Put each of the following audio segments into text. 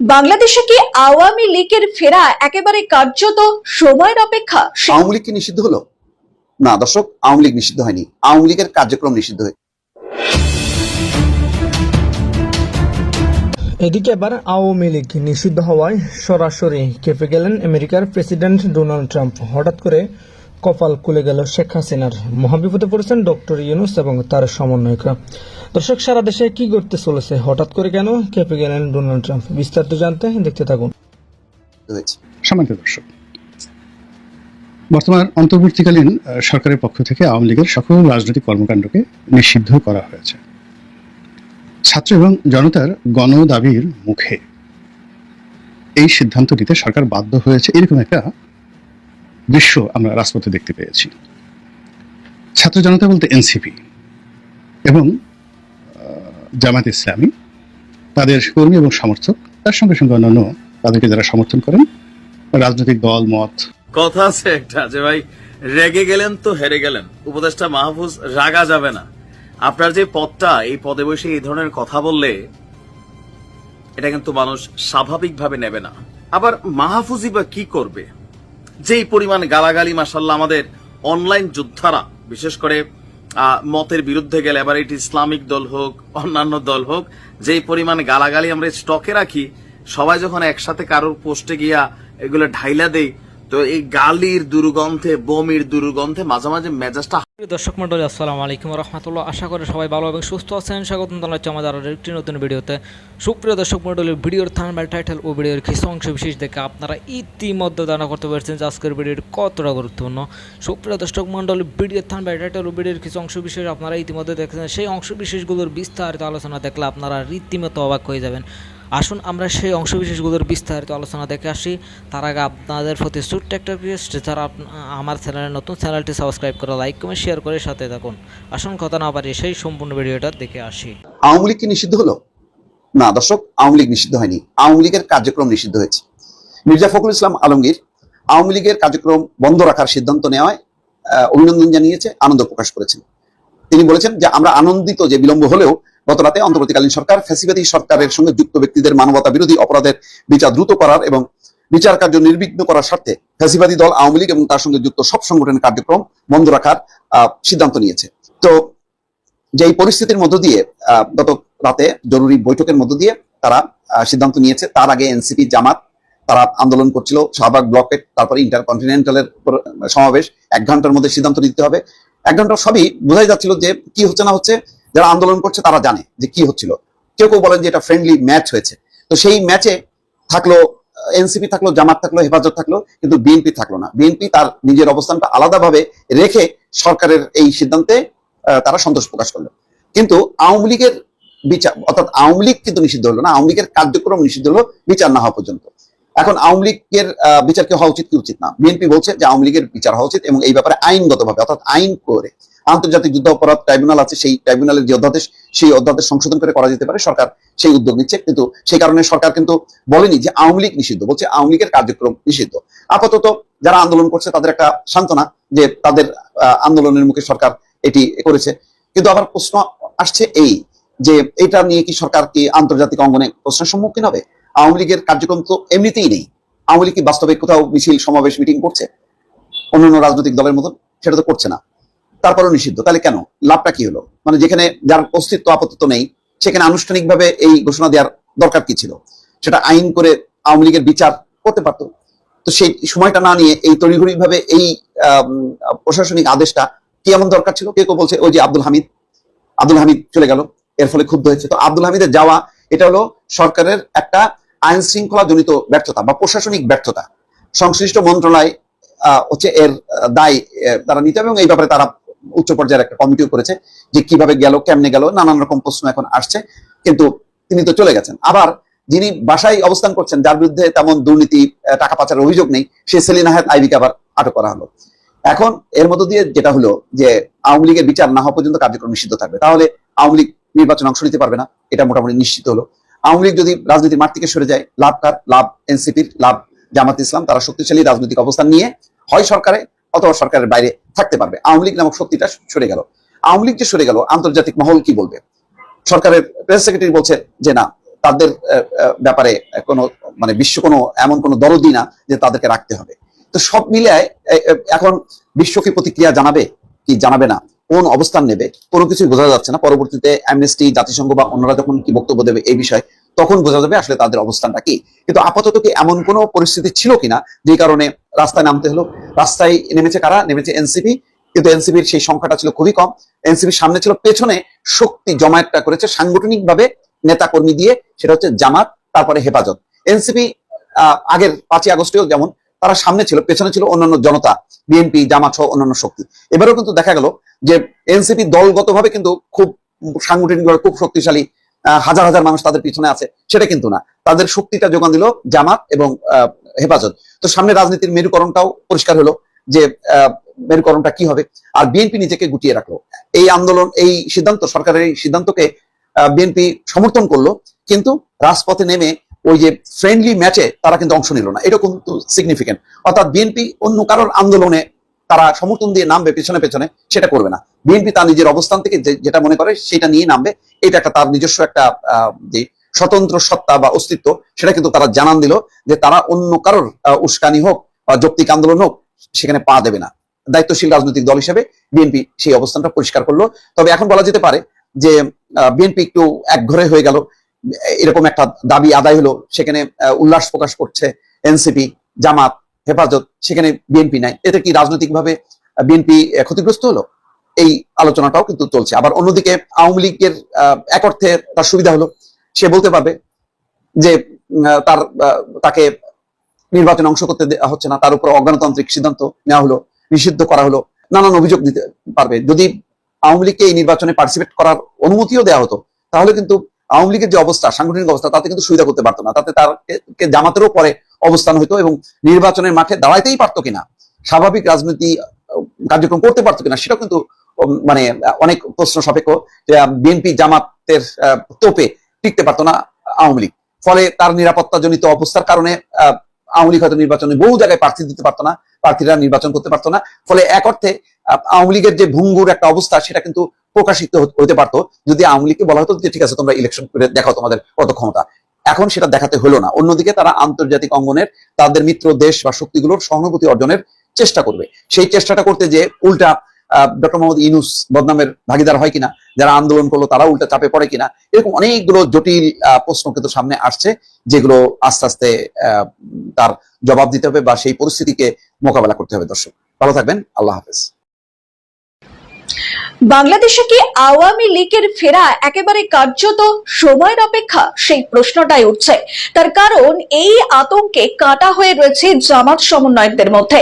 বাংলাদেশে কি আওয়ামী লীগের ফেরা একেবারে কার্যত সময়ের অপেক্ষা? আওয়ামী লীগ কি নিষিদ্ধ হলো? না দর্শক আওয়ামী লীগ নিষিদ্ধ হয়নি। আওয়ামী লীগের কার্যক্রম নিষিদ্ধ হয়েছে এদিকে এবার আওয়ামী লীগ নিষিদ্ধ হওয়ায় সরাসরি কেঁপে গেলেন আমেরিকার প্রেসিডেন্ট ডোনাল্ড ট্রাম্প। হঠাৎ করে কপাল খুলে গেল শেখ হাসিনার। মহাবিপদে পড়েছেন ডক্টর ইউনুস এবং তার সমন্বয়করা। দর্শক, সারা দেশে কি করতে চলেছে? হঠাৎ করে কেন কেঁপে গেলেন ডোনাল্ড ট্রাম্প? বিস্তারিত জানতে দেখতে থাকুন। দর্শক, বর্তমান অন্তর্বর্তীকালীন সরকারের পক্ষ থেকে আওয়ামী লীগের সকল রাজনৈতিক কর্মকাণ্ডকে নিষিদ্ধ করা হয়েছে। ছাত্র এবং জনতার গণ দাবির মুখে এই সিদ্ধান্ত নিতে সরকার বাধ্য হয়েছে এরকম একটা দৃশ্য আমরা রাজপথে দেখতে পেয়েছি। ছাত্র জনতা বলতে এনসিপি এবং জামাত ইসলামী, তাদের কর্মী এবং সমর্থক, তার সঙ্গে সঙ্গে অন্যান্য তাদেরকে যারা সমর্থন করেন, রাজনৈতিক দল, মত। কথা আছে একটা যে ভাই, রেগে গেলেন তো হেরে গেলেন। উপদেষ্টা মাহফুজ, রাগা যাবে না। আপনার যে পদটা, এই পদে বসে এই ধরনের কথা বললে, এটা কিন্তু মানুষ স্বাভাবিকভাবে নেবে না। আবার মাহফুজই বা কি করবে? যেই পরিমাণ গালাগালি মাসাল্লাহ আমাদের অনলাইন যোদ্ধারা, বিশেষ করে মতের বিরুদ্ধে গেলে এবার এটি ইসলামিক দল হোক, অন্যান্য দল হোক, যেই পরিমাণ গালাগালি আমরা স্টকে রাখি, সবাই যখন একসাথে কারোর পোস্টে গিয়া এগুলো ঢাইলা দেই তো এই গালির দুর্গন্ধে, বমির দুর্গন্ধে মাঝে মাঝে মেজাজটা দর্শক মন্ডলী, আসসালামু আলাইকুম রহমতুল্লাহ। আশা করি সবাই ভালো এবং সুস্থ আছেন। স্বাগত জানাচ্ছি আমাদের আরও একটি নতুন ভিডিওতে। সুপ্রিয় দর্শক মন্ডলীর ভিডিওর থানবাল টাইটেল ও ভিডিওর কিছু অংশ বিশেষ দেখে আপনারা ইতিমধ্যে জানা করতে পারছেন যে আজকের ভিডিওর কতটা গুরুত্বপূর্ণ। সুপ্রিয় দর্শক মন্ডলী, ভিডিওর থানবাল টাইটেল ও ভিডিওর কিছু অংশ বিশেষ আপনারা ইতিমধ্যে দেখেছেন। সেই অংশ বিশেষগুলোর বিস্তারিত আলোচনা দেখলে আপনারা রীতিমতো অবাক হয়ে যাবেন। আসুন আমরা সেই অংশবিশেষগুলোর বিস্তারিত আলোচনা দেখে আসি। তার আগে আপনাদের প্রতি ছোট্ট একটা রিকোয়েস্ট যারা আমার চ্যানেলের নতুন, চ্যানেলটি সাবস্ক্রাইব করে লাইক কমেন্ট শেয়ার করে সাথে থাকুন। আসুন কথা না পারি সেই সম্পূর্ণ ভিডিওটা দেখে আসি। আওয়ামী লীগ কি নিষিদ্ধ হলো? না দর্শক, আওয়ামী লীগ নিষিদ্ধ হয়নি। আওয়ামী লীগের কার্যক্রম নিষিদ্ধ হয়েছে। মির্জা ফখরুল ইসলাম আলমগীর আওয়ামী লীগের কার্যক্রম বন্ধ রাখার সিদ্ধান্ত নেওয়ায় অভিনন্দন জানিয়েছে, আনন্দ প্রকাশ করেছেন। তিনি বলেছেন যে, আমরা আনন্দিত যে বিলম্ব হলেও গত রাতে অন্তর্বর্তীকালীন সরকার ফ্যাসিবাদী সরকারের সঙ্গে যুক্ত ব্যক্তিদের মানবতা বিরোধী অপরাধের বিচার দ্রুত করার এবং বিচার কার্য নির্বিঘ্ন করার স্বার্থে ফ্যাসিবাদী দল, আওয়ামী লীগ এবং তার সঙ্গে যুক্ত সব সংগঠনের কার্যক্রম বন্ধ রাখার সিদ্ধান্ত নিয়েছে। তো যে এই পরিস্থিতির মধ্য দিয়ে গত রাতে জরুরি বৈঠকের মধ্য দিয়ে তারা সিদ্ধান্ত নিয়েছে, তার আগে এনসিপি, জামাত, তারা আন্দোলন করছিল, শাহবাগ ব্লকেট তারপরে ইন্টারকন্টিনেন্টালের উপর, সমাবেশ, এক ঘণ্টার মধ্যে সিদ্ধান্ত নিতে হবে। এক ঘণ্টা সবই বোঝাই যাচ্ছিল যে কি হচ্ছে না হচ্ছে, যারা আন্দোলন করছে তারা জানে যে কি হচ্ছিল। কেউ কেউ বলেন যে এটা ফ্রেন্ডলি ম্যাচ হয়েছে। তো সেই ম্যাচে থাকল এনসিপি থাকল, জামাত থাকল, হেফাজত থাকল, কিন্তু বিএনপি থাকল না। বিএনপি তার নিজের অবস্থানটা আলাদাভাবে রেখে সরকারের এই সিদ্ধান্তে তারা সন্তোষ প্রকাশ করল। কিন্তু আওয়ামী লীগের বিচার, অর্থাৎ আওয়ামী লীগ কিন্তু নিষিদ্ধ হলো না, আওয়ামী লীগের কার্যক্রম নিষিদ্ধ হলো, বিচার না হওয়া পর্যন্ত। এখন আওয়ামী লীগের বিচার কি হওয়া উচিত কি উচিত না? বিএনপি বলছে যে আওয়ামী লীগের বিচার হওয়া উচিত এবং এই ব্যাপারে আইনগতভাবে, অর্থাৎ আইন করে আন্তর্জাতিক যুদ্ধ অপরাধ ট্রাইব্যুনাল আছে, সেই ট্রাইব্যুনালের যে অধ্যাদেশ, সেই অধ্যাদেশ সংশোধন করে করা যেতে পারে, সরকার সেই উদ্যোগ নিচ্ছে। কিন্তু সেই কারণে সরকার কিন্তু বলেনি যে আওয়ামী লীগ নিষিদ্ধ, বলছে আওয়ামী লীগের কার্যক্রম নিষিদ্ধ। আপাতত যারা আন্দোলন করছে তাদের একটা সান্ত্বনা যে তাদের আন্দোলনের মুখে সরকার এটি করেছে। কিন্তু আবার প্রশ্ন আসছে এই, যে এটা নিয়ে কি সরকার কি আন্তর্জাতিক অঙ্গনে প্রশ্নের সম্মুখীন হবে? আওয়ামী লীগের কার্যক্রম তো এমনিতেই নেই। আওয়ামী লীগ কি বাস্তবে কোথাও মিছিল, সমাবেশ মিটিং করছে? অন্যান্য রাজনৈতিক দলের মতন? সেটা তো করছে না। তারপরেও নিষিদ্ধ। তাহলে কেন? লাভটা কি হলো? মানে যেখানে যার অস্তিত্ব আপাতত নেই, সেখানে আনুষ্ঠানিকভাবে এই ঘোষণা দেওয়ার দরকার কি ছিল? সেটা আইন করে আওয়ামী লীগের বিচার করতে পারতো। তো সেই সময়টা না নিয়ে এই তড়িঘড়ি ভাবে এই প্রশাসনিক আদেশটা কি এমন দরকার ছিল? কে কেউ বলছে, ওই যে আব্দুল হামিদ আব্দুল হামিদ চলে গেল। এর ফলে ক্ষুব্ধ হয়েছে। তো আব্দুল হামিদের যাওয়া, এটা হলো সরকারের একটা আইন শৃঙ্খলা জনিত ব্যর্থতা বা প্রশাসনিক ব্যর্থতা। সংশ্লিষ্ট মন্ত্রণালয় হচ্ছে এর দায় তারা নিতে এবং এই ব্যাপারে তারা উচ্চ পর্যায়ের একটা কমিটিও করেছে যে কীভাবে গেল, কেমনে গেল, নানান রকম প্রশ্ন এখন আসছে। কিন্তু তিনি তো চলে গেছেন। আবার যিনি বাসায় অবস্থান করছেন, যার বিরুদ্ধে তেমন দুর্নীতি টাকা পাচারের অভিযোগ নেই, সে সেলিনা হায়াত আইবিকে আবার আটক করা হলো। এখন এর মধ্য দিয়ে যেটা হলো যে আওয়ামী লীগের বিচার না হওয়া পর্যন্ত কার্যক্রম নিষিদ্ধ থাকবে। তাহলে আওয়ামী লীগ নির্বাচনে অংশ নিতে পারবে না, এটা মোটামুটি নিশ্চিত হলো। আওয়ামী লীগ যদি রাজনীতির মাঠ থেকে সরে যায়, লাভ কার? লাভ এনসিপির, লাভ জামাত ইসলাম। তারা শক্তিশালী রাজনৈতিক অবস্থান নিয়ে হয় সরকারে অথবা সরকারের বাইরে থাকতে পারবে। আওয়ামী লীগ নামক শক্তিটা সরে গেল। আওয়ামী লীগ যে সরে গেল, আন্তর্জাতিক মহল কি বলবে? সরকারের প্রেস সেক্রেটারি বলছে যে, না, তাদের ব্যাপারে কোনো মানে বিশ্ব কোনো, এমন কোনো দরদি না যে তাদেরকে রাখতে হবে। তো সব মিলিয়ে এখন বিশ্ব কি প্রতিক্রিয়া জানাবে? কি জানাবে না? কোন অবস্থান নেবে? কোনো কিছুই বোঝা যাচ্ছে না। পরবর্তীতে অ্যামনেস্টি জাতিসংঘ বা অন্যরা যখন কি বক্তব্য দেবে এই বিষয়ে তখন বোঝা যাবে আসলে তাদের অবস্থানটা কি। কিন্তু আপাতত কি এমন কোনো পরিস্থিতি ছিল কিনা? যে কারণে রাস্তায় নামতে হলো। রাস্তায় নেমেছে কারা? নেমেছে এনসিপি। কিন্তু এনসিপির সেই সংখ্যাটা ছিল খুবই কম। এনসিপির সামনে ছিল পেছনে শক্তি জমায়েতটা করেছে সাংগঠনিকভাবে নেতা কর্মী দিয়ে। সেটা হচ্ছে জামাত, তারপরে হেফাজত। এনসিপি আগের পাঁচই আগস্টেও যেমন, তারা সামনে ছিল, পেছনে ছিল অন্যান্য জনতা, বিএনপি, জামাত সহ অন্যান্য শক্তি। এবারেও কিন্তু দেখা গেল যে এনসিপি দলগতভাবে কিন্তু খুব সাংগঠনিকভাবে খুব শক্তিশালী হাজার হাজার মানুষ তাদের পিছনে আছে, সেটা কিন্তু না। তাদের শক্তিটা যোগান দিল জামাত এবং হেফাজত। তো সামনে রাজনীতির মেরুকরণটাও পরিষ্কার হলো যে মেরুকরণটা কি হবে। আর বিএনপি নিজেকে গুটিয়ে রাখল। এই আন্দোলন, এই সিদ্ধান্ত, সরকারের এই সিদ্ধান্তকে বিএনপি সমর্থন করল, কিন্তু রাজপথে নেমে ওই যে ফ্রেন্ডলি ম্যাচে তারা কিন্তু অংশ নিল না। এটা কিন্তু সিগনিফিকেন্ট অর্থাৎ বিএনপি অন্য কারোর আন্দোলনে তারা সমর্থন দিয়ে নামবে পেছনে পেছনে, সেটা করবে না। বিএনপি তার নিজের অবস্থান থেকে যেটা মনে করে সেটা নিয়ে নামবে। এটা একটা তার নিজস্ব একটা যে স্বতন্ত্র সত্তা বা অস্তিত্ব, সেটা কিন্তু তারা জানান দিল যে তারা অন্য কারোর উস্কানি হোক বা যৌক্তিক আন্দোলন হোক, সেখানে পা দেবে না। দায়িত্বশীল রাজনৈতিক দল হিসেবে বিএনপি সেই অবস্থানটা পরিষ্কার করল। তবে এখন বলা যেতে পারে যে বিএনপি একটু একঘরে হয়ে গেল। এরকম একটা দাবি আদায় হলো। সেখানে উল্লাস প্রকাশ করছে এনসিপি, জামাত হেফাজত, সেখানে বিএনপি নাই। এতে কি রাজনৈতিকভাবে বিএনপি ক্ষতিগ্রস্ত হলো? এই আলোচনাটাও কিন্তু চলছে। আবার অন্যদিকে আওয়ামী লীগের এক অর্থে তার সুবিধা হলো। সে বলতে পারবে যে তার তাকে নির্বাচনে অংশ করতে হচ্ছে না। তার উপর অগণতান্ত্রিক সিদ্ধান্ত নেওয়া হলো, নিষিদ্ধ করা হলো, নানান অভিযোগ দিতে পারবে। যদি আওয়ামী লীগকে এই নির্বাচনে পার্টিসিপেট করার অনুমতিও দেওয়া হতো, তাহলে কিন্তু আওয়ামী লীগের যে অবস্থা, সাংগঠনিক অবস্থা, তাতে কিন্তু সুবিধা করতে পারতো না। তাতে তার জামাতেরও পরে অবস্থান হতো এবং নির্বাচনের মাঠে দাঁড়াইতেই পারতো কিনা, স্বাভাবিক রাজনীতি কার্যক্রম করতে পারতো কিনা, সেটাও কিন্তু মানে অনেক প্রশ্ন সাপেক্ষ বিএনপি জামাতের তোপে টিকতে পারতো না আওয়ামী লীগ। ফলে তার নিরাপত্তা জনিত অবস্থার কারণে আওয়ামী লীগ হয়তো নির্বাচনে বহু জায়গায় প্রার্থী দিতে পারতো না, প্রার্থীরা নির্বাচন করতে পারতো না। ফলে এক অর্থে আওয়ামী লীগের যে ভঙ্গুর একটা অবস্থা, সেটা কিন্তু প্রকাশিত হতে- হতে পারতো। যদি আওয়ামী লীগকে বলা হতো যে, ঠিক আছে, তোমরা ইলেকশন করে দেখাও তোমাদের কত ক্ষমতা। এখন সেটা দেখাতে হলো না। অন্যদিকে তারা আন্তর্জাতিক অঙ্গনের তাদের মিত্র দেশ বা শক্তিগুলোর সহানুভূতি অর্জনের চেষ্টা করবে। সেই চেষ্টাটা করতে যে উল্টা ডক্টর মোহাম্মদ ইনুস বদনামের ভাগিদার হয় কিনা, যারা আন্দোলন করল তারা উল্টা চাপে পড়ে কিনা, এরকম অনেকগুলো জটিল প্রশ্ন কিন্তু সামনে আসছে, যেগুলো আস্তে আস্তে তার জবাব দিতে হবে বা সেই পরিস্থিতিকে মোকাবেলা করতে হবে দর্শক। ভালো থাকবেন, আল্লাহ হাফেজ। বাংলাদেশে কি আওয়ামী লীগের ফেরা একেবারে কার্যত সময়ের অপেক্ষা? সেই প্রশ্নটাই উঠছে। তার কারণ, এই আতঙ্কে কাটা হয়ে রয়েছে জামাত সমন্বয়কদের মধ্যে।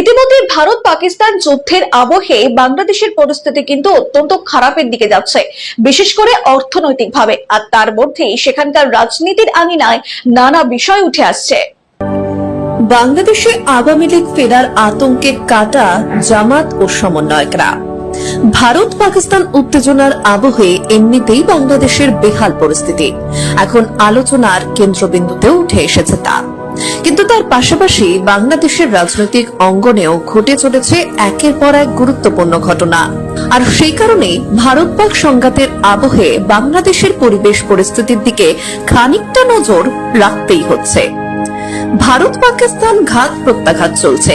ইতিমধ্যে ভারত পাকিস্তান যুদ্ধের আবহে বাংলাদেশের পরিস্থিতি কিন্তু অত্যন্ত খারাপের দিকে যাচ্ছে, বিশেষ করে অর্থনৈতিকভাবে। আর তার মধ্যেই সেখানকার রাজনীতির আঙিনায় নানা বিষয় উঠে আসছে। বাংলাদেশে আওয়ামী লীগ ফেরার আতঙ্কে কাটা জামাত ও সমন্বয়করা। ভারত পাকিস্তান উত্তেজনার আবহে এমনিতেই বাংলাদেশের বেহাল পরিস্থিতি। এখন আলোচনার কেন্দ্রবিন্দুতেও উঠে এসেছে তা। কিন্তু তার পাশাপাশি বাংলাদেশের রাজনৈতিক অঙ্গনেও ঘটে চলেছে একের পর এক গুরুত্বপূর্ণ ঘটনা। আর সেই কারণে ভারত পাক সংঘাতের আবহে বাংলাদেশের পরিবেশ পরিস্থিতির দিকে খানিকটা নজর রাখতেই হচ্ছে। ভারত পাকিস্তান ঘাত প্রত্যাঘাত চলছে।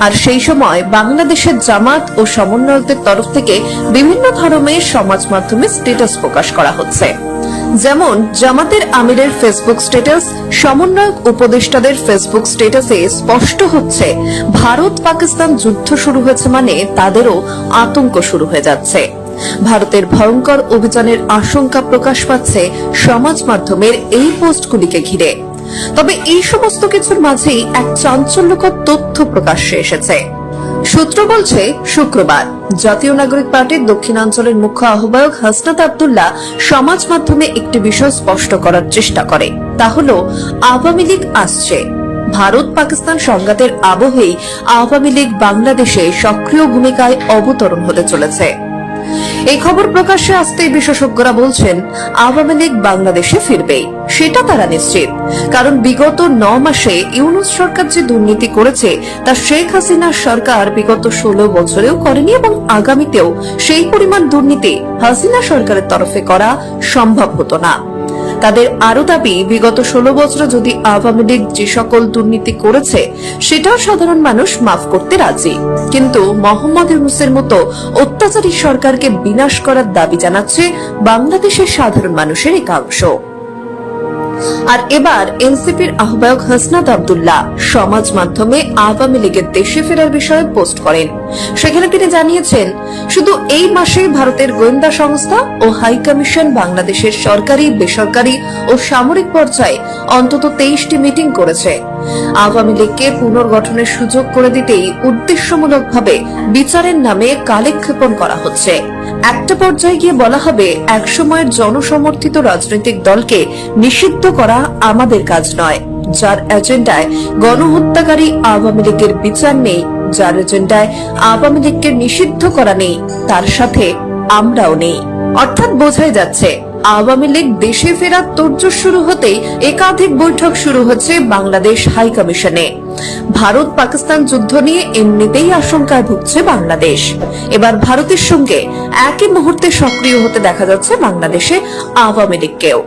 আর সেই সময় বাংলাদেশের জামাত ও সমন্বয়কদের তরফ থেকে বিভিন্ন ধরনের সমাজ মাধ্যমে স্ট্যাটাস প্রকাশ করা হচ্ছে। যেমন জামাতের আমিরের ফেসবুক স্ট্যাটাস সমন্বয়ক উপদেষ্টাদের ফেসবুক স্ট্যাটাসে স্পষ্ট হচ্ছে, ভারত পাকিস্তান যুদ্ধ শুরু হয়েছে মানে তাদেরও আতঙ্ক শুরু হয়ে যাচ্ছে। ভারতের ভয়ঙ্কর অভিযানের আশঙ্কা প্রকাশ পাচ্ছে সমাজ মাধ্যমের এই পোস্টগুলিকে ঘিরে। তবে এই সমস্ত কিছুর মাঝেই এক চাঞ্চল্যকর তথ্য প্রকাশ্যে এসেছে। সূত্র বলছে, শুক্রবার জাতীয় নাগরিক পার্টির দক্ষিণাঞ্চলের মুখ্য আহ্বায়ক হাসনাত আবদুল্লাহ সমাজ মাধ্যমে একটি বিষয় স্পষ্ট করার চেষ্টা করে। তা হল, আওয়ামী লীগ আসছে। ভারত পাকিস্তান সংঘাতের আবহেই আওয়ামী লীগ বাংলাদেশে সক্রিয় ভূমিকায় অবতরণ হতে চলেছে। এই খবর প্রকাশ্যে আসতেই বিশেষজ্ঞরা বলছেন, আওয়ামী লীগ বাংলাদেশে ফিরবে। সেটা তারা নিশ্চিত। কারণ বিগত ন মাসে ইউনুস সরকার যে দুর্নীতি করেছে, তা শেখ হাসিনার সরকার বিগত ষোলো বছরেও করেনি এবং আগামীতেও সেই পরিমাণ দুর্নীতি হাসিনা সরকারের তরফে করা সম্ভব হতো না। তাদের আরও দাবি, বিগত ষোলো বছর যদি আওয়ামী লীগ যে সকল দুর্নীতি করেছে, সেটাও সাধারণ মানুষ মাফ করতে রাজি। কিন্তু মোহাম্মদ ইউনুসের মতো অত্যাচারী সরকারকে বিনাশ করার দাবি জানাচ্ছে বাংলাদেশের সাধারণ মানুষের একাংশ। আর এবার এনসিপির আহ্বায়ক হাসনাত আব্দুল্লাহ সমাজ মাধ্যমে আওয়ামী লীগের দেশে ফেরার বিষয়ে পোস্ট করেন। সেখানে তিনি জানিয়েছেন, শুধু এই মাসে ভারতের গোয়েন্দা সংস্থা ও হাই কমিশন বাংলাদেশের সরকারি, বেসরকারি ও সামরিক পর্যায়ে অন্তত তেইশটি মিটিং করেছে। আওয়ামী লীগকে পুনর্গঠনের সুযোগ করে দিতেই উদ্দেশ্যমূলকভাবে বিচারের নামে কালেক্ষেপণ করা হচ্ছে। একটা পর্যায়ে গিয়ে বলা হবে, একসময়ের জনসমর্থিত রাজনৈতিক দলকে নিষিদ্ধ করা আমাদের কাজ নয়। যার এজেন্ডায় গণহত্যাকারী আওয়ামী লীগের বিচার নেই, যার এজেন্ডায় আওয়ামী লীগকে নিষিদ্ধ করা নেই, তার সাথে আমরাও নেই। অর্থাৎ বোঝাই যাচ্ছে আওয়ামী লীগ দেশে ফেরার তোড়জোড় শুরু হতেই একাধিক বৈঠক শুরু হচ্ছে বাংলাদেশ হাই কমিশনে। ভারত পাকিস্তান যুদ্ধ নিয়ে এমনিতেই আশঙ্কায় ভুগছে বাংলাদেশ। এবার ভারতের সঙ্গে একই মুহূর্তে সক্রিয় হতে দেখা যাচ্ছে বাংলাদেশে আওয়ামী লীগকেও।